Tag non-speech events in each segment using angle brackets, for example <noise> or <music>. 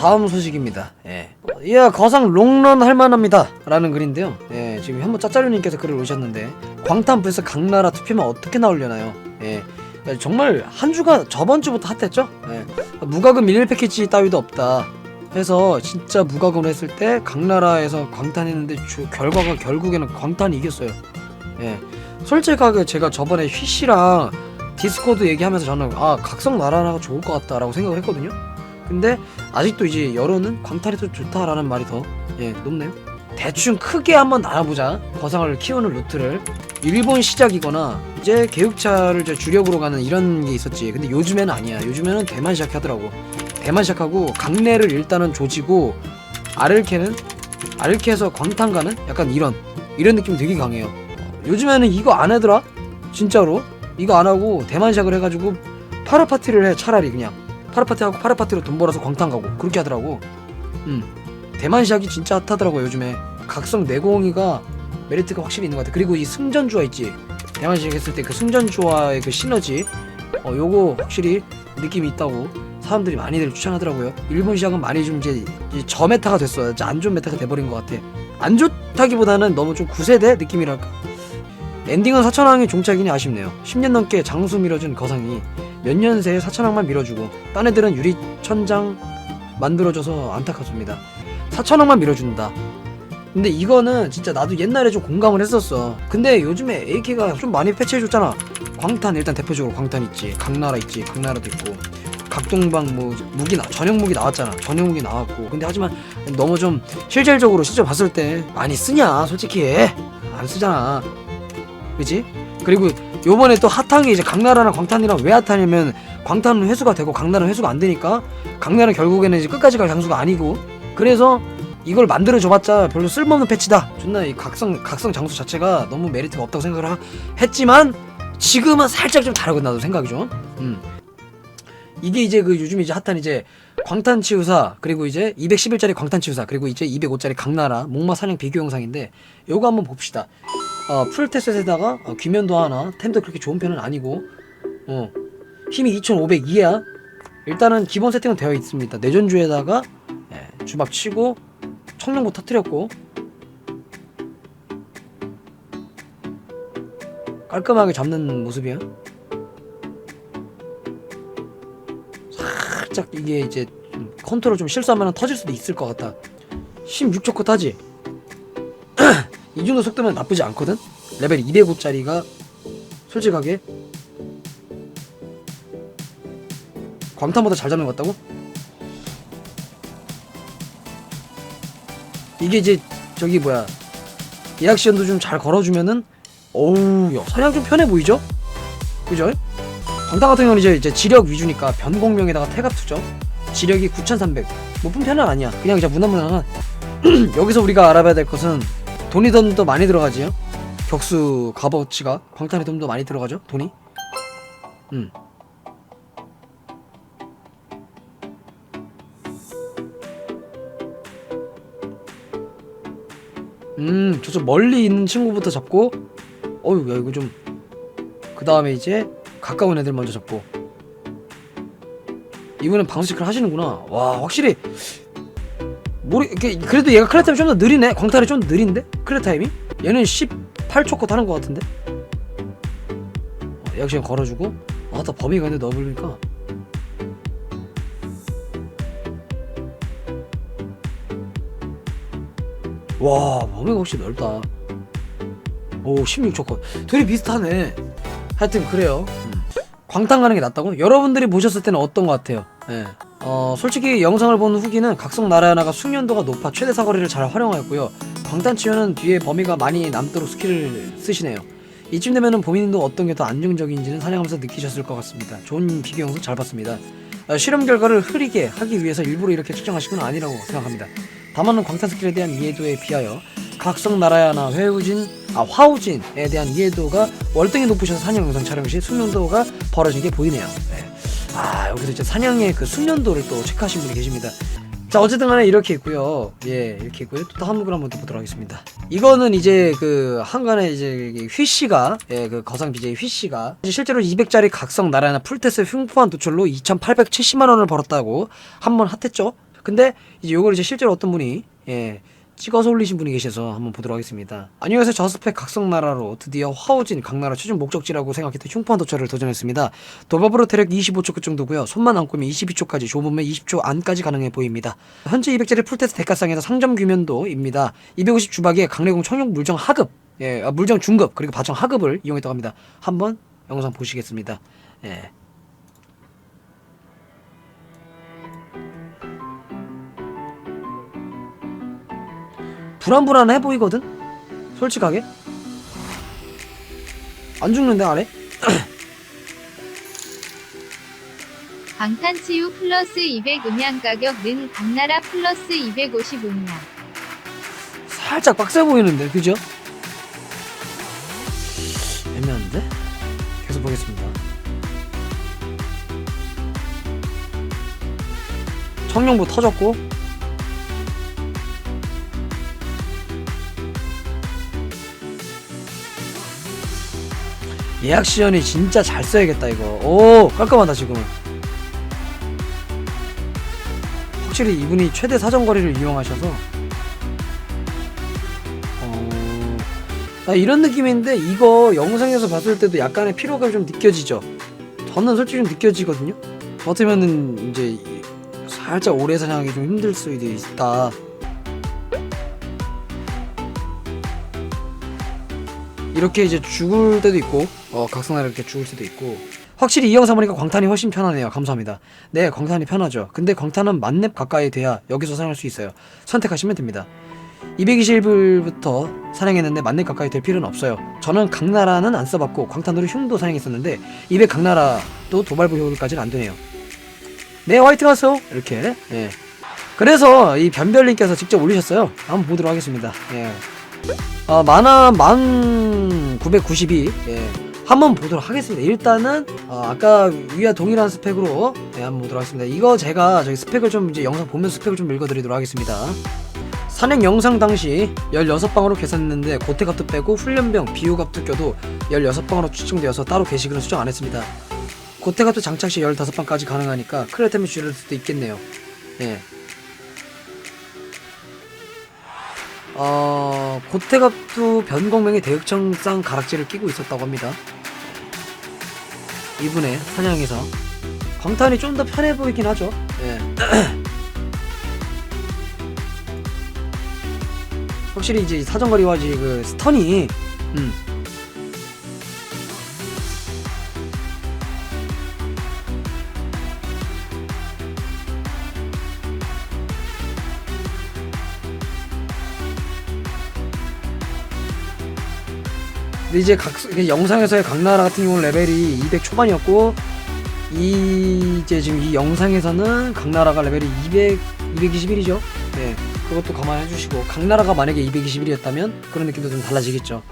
다음 소식입니다. 예. 예, 거상 롱런 할 만합니다. 라는 글인데요. 예, 지금 현무 짜짜루님께서 글을 올렸는데, 광탄 vs 강나라 투표만 어떻게 나오려나요? 예. 예, 정말 한 주가 저번 주부터 핫했죠? 예. 무과금 일일 패키지 따위도 없다. 해서 진짜 무과금을 했을 때 강나라에서 광탄했는데 주, 결과가 결국에는 광탄이 이겼어요. 예. 솔직하게 제가 저번에 휘씨랑 디스코드 얘기하면서 저는 아 각성 나라나가 좋을 것 같다라고 생각을 했거든요. 근데 아직도 이제 여론은 광탈이 더 좋다라는 말이 더 예, 높네요. 대충 크게 한번 나눠보자. 거상을 키우는 루트를 일본 시작이거나 이제 개육차를 이제 주력으로 가는 이런 게 있었지. 근데 요즘에는 아니야. 요즘에는 대만 시작하더라고. 대만 시작하고 강내를 일단은 조지고 아를케는 아를케에서 광탄 가는 약간 이런 이런 느낌 되게 강해요. 어, 요즘에는 이거 안 하더라. 진짜로 이거 안 하고 대만 시작을 해가지고 파라 파티를 해 차라리 그냥 파라파티 하고 파라파티로 돈 벌어서 광탄 가고 그렇게 하더라고. 음 대만 시작이 진짜 핫하더라고 요즘에 각성 내공이가 메리트가 확실히 있는 것 같아. 그리고 이 승전주화 있지. 대만 시작 했을 때 그 승전주화의 그 시너지 어 요거 확실히 느낌이 있다고 사람들이 많이들 추천하더라고요. 일본 시작은 많이 좀 이제, 저 메타가 됐어. 이제 안 좋은 메타가 돼버린 것 같아. 안 좋다기보다는 너무 좀 구세대 느낌이랄까. 엔딩은 사천왕의 종착이니 아쉽네요. 10년 넘게 장수 밀어준 거상이 몇 년 새에 사천왕만 밀어주고 딴 애들은 유리 천장 만들어줘서 안타깝습니다. 사천왕만 밀어준다. 근데 이거는 진짜 나도 옛날에 좀 공감을 했었어. 근데 요즘에 AK가 좀 많이 패치해줬잖아. 광탄 일단 대표적으로 광탄 있지. 강나라 있지. 강나라도 있고. 각동방 뭐 무기 나 전용 무기 나왔잖아. 전용 무기 나왔고. 근데 하지만 너무 좀 실질적으로 실제 봤을 때 많이 쓰냐 솔직히 안 쓰잖아. 그지? 그리고 요번에 또 핫한 게 이제 강나라랑 광탄이랑 왜 핫하냐면 광탄은 회수가 되고 강나라는 회수가 안 되니까 강나라는 결국에는 이제 끝까지 갈 장수가 아니고 그래서 이걸 만들어 줘봤자 별로 쓸모없는 패치다. 존나 이 각성 각성 장수 자체가 너무 메리트가 없다고 생각을 하, 했지만 지금은 살짝 좀 다르고 나도 생각이 좀. 음. 이게 이제 그 요즘 이제 핫한 이제 광탄 치유사 그리고 이제 211짜리 광탄 치유사 그리고 이제 205짜리 강나라 목마 사냥 비교 영상인데 요거 한번 봅시다. 어, 풀테스트에다가 어, 귀면도 하나. 템도 그렇게 좋은 편은 아니고. 어, 힘이 2502야. 일단은 기본 세팅은 되어 있습니다. 내전주에다가 예, 주밥 치고 청룡부 터트렸고. 깔끔하게 잡는 모습이야. 살짝 이게 이제 좀 컨트롤 좀 실수하면 터질 수도 있을 것 같다 16초컷 하지 이 정도 속도면 나쁘지 않거든? 레벨 205짜리가 솔직하게 광탄보다 잘 잡는 것 같다고? 이게 이제 저기 뭐야 예약 시연도 좀 잘 걸어주면은 어우 야 사냥 좀 편해 보이죠? 그죠? 광탄 같은 경우는 이제, 이제 지력 위주니까 변공명에다가 태갑 투죠 지력이 9300 높은 편은 아니야 그냥 이제 무난무난한 <clears throat> 여기서 우리가 알아봐야 될 것은 돈이 좀더 많이 들어가지요. 격수 값어치가 광탄이 좀더 많이 들어가죠. 돈이. 음. 음, 저쪽 멀리 있는 친구부터 잡고, 어유, 야, 이거 좀, 그 다음에 이제, 가까운 애들 먼저 잡고. 이분은 방수직을 하시는구나. 와, 확실히, 모르 그래도 얘가 클레 타임이 좀더 느리네. 광탈이 좀 느린데 클레 타임이? 얘는 18초 컷 하는 것 같은데. 어, 역시 걸어주고. 아따 범위가 근데 넓으니까. 와 범위가 훨씬 넓다. 오 16초 컷. 둘이 비슷하네. 하여튼 그래요. 음. 광탄 가는 게 낫다고? 여러분들이 보셨을 때는 어떤 것 같아요? 예. 어, 솔직히 영상을 본 후기는 각성 나라야나가 숙련도가 높아 최대 사거리를 잘 활용하였고요. 광탄 치유는 뒤에 범위가 많이 남도록 스킬을 쓰시네요. 이쯤 되면은 범인도 어떤 게 더 안정적인지는 사냥하면서 느끼셨을 것 같습니다. 좋은 비교 영상 잘 봤습니다. 어, 실험 결과를 흐리게 하기 위해서 일부러 이렇게 측정하신 건 아니라고 생각합니다. 다만은 광탄 스킬에 대한 이해도에 비하여 각성 나라야나 회우진, 아 화우진에 대한 이해도가 월등히 높으셔서 사냥 영상 촬영 시 숙련도가 벌어진 게 보이네요. 네. 아 여기서 이제 사냥의 그 숙련도를 또 체크하신 분이 계십니다. 자 어쨌든 간에 이렇게 있고요. 예 이렇게 있고요. 또 한국을 한번 또 보도록 하겠습니다. 이거는 이제 그 한간에 이제 휘 씨가 예 그 거상 BJ 휘 씨가 실제로 200짜리 각성 나라나 풀테스 흉포한 도출로 2,870만 원을 벌었다고 한 번 핫했죠. 근데 이제 요걸 이제 실제로 어떤 분이 예 찍어서 올리신 분이 계셔서 한번 보도록 하겠습니다. 안녕하세요. 저스펙 각성나라로 드디어 화오진 강나라 최종 목적지라고 생각했던 흉포한 도처를 도전했습니다. 도밥으로 대략 25초 그 정도고요. 손만 안 꼽으면 22초까지 좁으면 20초 안까지 가능해 보입니다. 현재 200짜리 풀테스트 대가상에서 상점 규면도입니다. 250 주박에 강래공 청룡 물정 하급, 예, 아, 물정 중급 그리고 바정 하급을 이용했다고 합니다. 한번 영상 보시겠습니다. 예. 불안불안해 보이거든? 솔직하게 안 죽는데 아래? <clears throat> 방탄치유 플러스 200 음향 가격은 강나라 플러스 250 음향. 살짝 빡세 보이는데 그죠? 애매한데? 계속 보겠습니다 청룡부 터졌고 예약 시연이 진짜 잘 써야겠다 이거. 오 깔끔하다 지금은. 확실히 이분이 최대 사정거리를 이용하셔서. 어... 나 이런 느낌인데 이거 영상에서 봤을 때도 약간의 피로감이 좀 느껴지죠? 저는 솔직히 좀 느껴지거든요. 어쩌면은 이제 이- 살짝 오래 사냥하기 좀 힘들 수도 있다. 이렇게 이제 죽을 때도 있고 어 각성나 이렇게 죽을 때도 있고. 확실히 이 영상 보니까 광탄이 훨씬 편하네요. 감사합니다. 네 광탄이 편하죠. 근데 광탄은 만렙 가까이 돼야 여기서 사용할 수 있어요. 선택하시면 됩니다. 220불부터 사냥했는데 만렙 가까이 될 필요는 없어요. 저는 강나라는 안 써봤고 광탄으로 흉도 사냥했었는데 200 강나라도 도발부 효율까지는 안 되네요. 네 화이팅 하세요. 이렇게. 예. 그래서 이 변별님께서 직접 올리셨어요. 한번 보도록 하겠습니다. 예. 어, 만화 1992 예. 한번 보도록 하겠습니다. 일단은 어, 아까 위와 동일한 스펙으로 예, 한번 보도록 하겠습니다. 이거 제가 저기 스펙을 좀 이제 영상 보면서 스펙을 좀 읽어드리도록 하겠습니다. 산행 영상 당시 16방으로 계산했는데 고태값도 빼고 훈련병 비호값도 껴도 16방으로 추정되어서 따로 게시글은 수정 안 했습니다. 고태값도 장착 시 15방까지 가능하니까 크레템이 줄일 수도 있겠네요. 예. 어, 고태갑도 변공명의 대흑청상 가락지를 끼고 있었다고 합니다. 이분의 사냥에서 광탄이 좀 더 편해 보이긴 하죠. 예. <clears throat> 확실히 이제 사정거리와 이제 그 스턴이 음. 근데 이제 각 영상에서의 강나라 같은 경우는 레벨이 200 초반이었고 이 이제 지금 이 영상에서는 강나라가 레벨이 200 221이죠. 네. 그것도 감안해 주시고 강나라가 만약에 221이었다면 그런 느낌도 좀 달라지겠죠.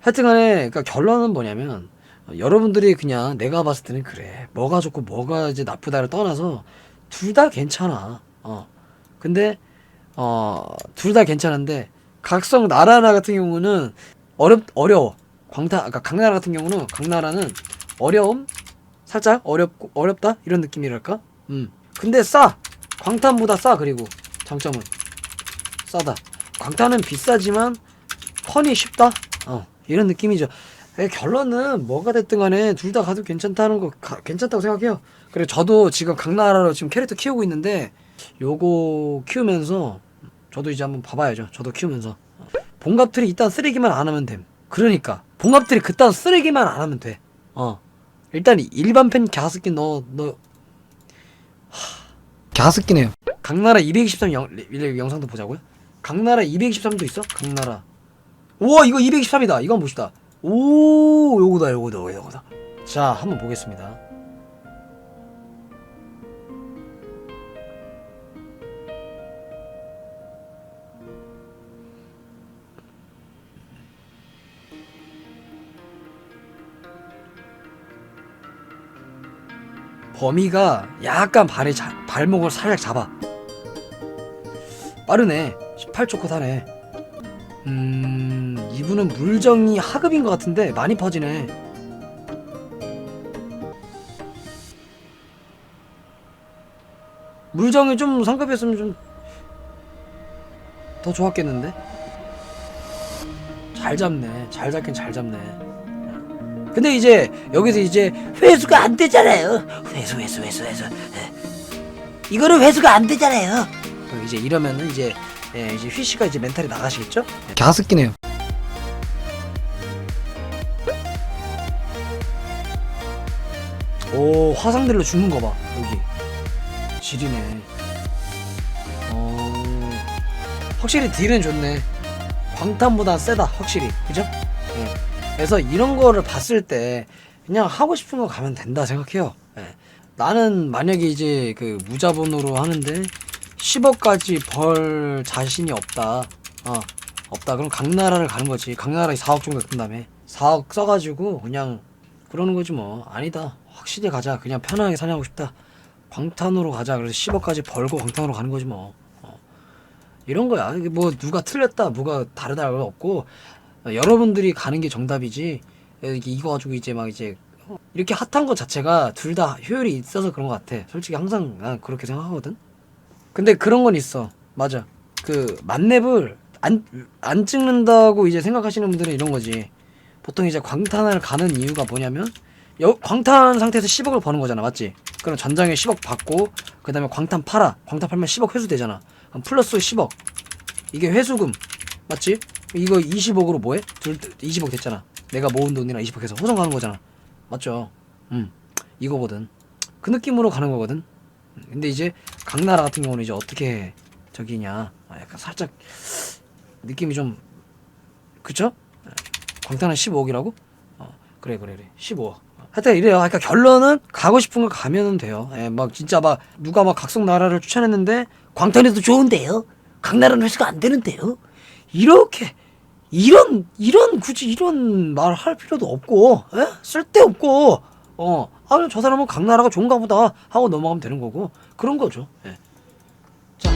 하여튼 간에 그러니까 결론은 뭐냐면 어, 여러분들이 그냥 내가 봤을 때는 그래 뭐가 좋고 뭐가 이제 나쁘다를 떠나서 둘 다 괜찮아. 어. 근데 어 둘 다 괜찮은데 각성 나라나 같은 경우는 어렵 어려워. 광타 아까 강나라 같은 경우는 강나라는 어려움 살짝 어렵고 어렵다 이런 느낌이랄까. 음. 근데 싸. 광탄보다 싸 그리고 장점은 싸다. 광탄은 비싸지만 펀이 쉽다. 어 이런 느낌이죠. 에, 결론은 뭐가 됐든 간에 둘 다 가도 괜찮다는 거 가- 괜찮다고 생각해요. 그리고 저도 지금 강나라로 지금 캐릭터 키우고 있는데 요거 키우면서 저도 이제 한번 봐봐야죠. 저도 키우면서 봉갑들이 일단 쓰레기만 안 하면 됨. 그러니까 봉갑들이 그딴 쓰레기만 안 하면 돼. 어 일단 일반 팬 갸스끼 너너 갸스끼네요. 강나라 223 영, 리- 영상도 보자고요? 강나라 223도 있어? 강나라. 우와 이거 223이다. 이거 한번 봅시다. 오 요거다 요거다 요거다. 자 한번 보겠습니다. 범위가 약간 발에 자, 발목을 살짝 잡아. 빠르네. 18초 컷 하네. 음, 이분은 물정이 하급인 것 같은데 많이 퍼지네. 물정이 좀 상급이었으면 좀 더 좋았겠는데? 잘 잡네. 잘 잡긴 잘 잡네. 근데 이제 여기서 이제 회수가 안 되잖아요. 회수 회수 회수 회수. 예. 이거는 회수가 안 되잖아요. 이제 이러면은 이제 예, 이제 휘 씨가 이제 멘탈이 나가시겠죠? 갸스끼네요. 오 화상들로 죽는 거 봐 여기 지리네 어 확실히 딜은 좋네 광탄보다 세다 확실히 그죠? 예. 그래서 이런 거를 봤을 때 그냥 하고 싶은 거 가면 된다 생각해요. 예. 나는 만약에 이제 그 무자본으로 하는데 10억까지 벌 자신이 없다. 어 없다. 그럼 강나라를 가는 거지. 강나라에 4억 정도 든 다음에 4억 써가지고 그냥 그러는 거지 뭐. 아니다. 확실히 가자. 그냥 편하게 사냥하고 싶다. 광탄으로 가자. 그래서 10억까지 벌고 광탄으로 가는 거지 뭐. 어. 이런 거야. 이게 뭐 누가 틀렸다. 누가 다르다. 할거 없고. 어, 여러분들이 가는 게 정답이지 이거 가지고 이제 막 이제 어, 이렇게 핫한 것 자체가 둘 다 효율이 있어서 그런 것 같아. 솔직히 항상 난 그렇게 생각하거든. 근데 그런 건 있어. 맞아. 그 만렙을 안, 안 찍는다고 이제 생각하시는 분들은 이런 거지. 보통 이제 광탄을 가는 이유가 뭐냐면 여, 광탄 상태에서 10억을 버는 거잖아. 맞지? 그럼 전장에 10억 받고 그 다음에 광탄 팔아. 광탄 팔면 10억 회수 되잖아. 그럼 플러스 10억. 이게 회수금. 맞지? 이거 20억으로 뭐해? 둘 20억 됐잖아. 내가 모은 돈이랑 20억 해서 호성 가는 거잖아. 맞죠? 음 이거거든. 그 느낌으로 가는 거거든. 음, 근데 이제 강나라 같은 경우는 이제 어떻게 저기냐. 아, 약간 살짝 느낌이 좀 그쵸? 광탄은 15억이라고? 어, 그래 그래 그래. 15억. 하여튼 이래요. 그러니까 결론은 가고 싶은 거 가면은 돼요. 예, 막 진짜 막 누가 막 각성 나라를 추천했는데 광탄이 더 좋은데요? 강나라는 회수가 안 되는데요? 이렇게 이런 이런 굳이 이런 말 할 필요도 없고 에? 쓸데없고 어 아 그냥 저 사람은 강나라가 좋은가 보다 하고 넘어가면 되는 거고 그런 거죠. 예. 자.